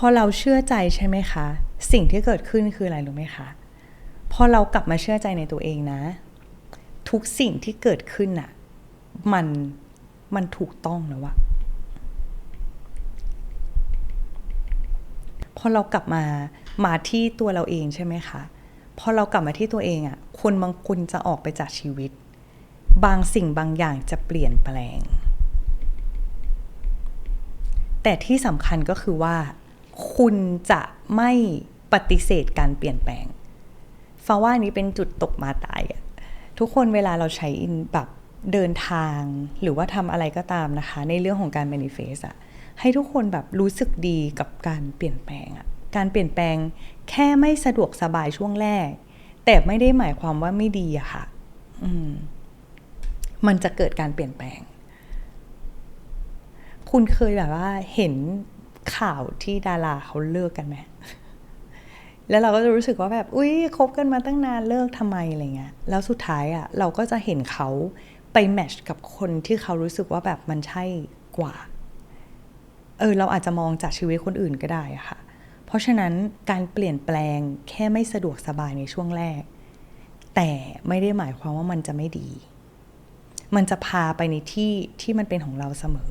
พอเราเชื่อใจใช่ไหมคะ สิ่งที่เกิดขึ้นคืออะไรรู้ไหมคะพอเรากลับมาเชื่อใจในตัวเองนะ ทุกสิ่งที่เกิดขึ้นน่ะมันมันถูกต้องแล้วอะพอเรากลับมามาที่ตัวเราเองใช่ไหมคะพอเรากลับมาที่ตัวเองอะคนบางคนจะออกไปจากชีวิต บางสิ่งบางอย่างจะเปลี่ยนแปลง แต่ที่สำคัญก็คือว่า คุณจะไม่ปฏิเสธการเปลี่ยนแปลงฟ้าว่านี้เป็นจุดตกมาตายอะทุกคนเวลาเราใช้แบบเดินทางหรือว่าทำอะไรก็ตามนะคะ ในเรื่องของการ manifest อะให้ทุกคนแบบรู้สึกดีกับการเปลี่ยนแปลงอะการเปลี่ยนแปลงแค่ไม่สะดวกสบายช่วงแรก แต่ไม่ได้หมายความว่าไม่ดีอะค่ะอืมมันจะเกิดการเปลี่ยนแปลง คุณเคยแบบว่าเห็น ข่าวที่ดาราเขาเลิกกันไหมแล้วเราก็จะรู้สึกว่าแบบ อุ้ยคบกันมาตั้งนานเลิกทำไมอะไรเงี้ย แล้วสุดท้ายอะ่ะเราก็จะเห็นเขาไปแมชกับคนที่เขารู้สึกว่าแบบมันใช่กว่า เออเราอาจจะมองจากชีวิตคนอื่นก็ได้อะค่ะ เพราะฉะนั้นการเปลี่ยนแปลงแค่ไม่สะดวกสบายในช่วงแรก แต่ไม่ได้หมายความว่ามันจะไม่ดี มันจะพาไปในที่ที่มันเป็นของเราเสมอ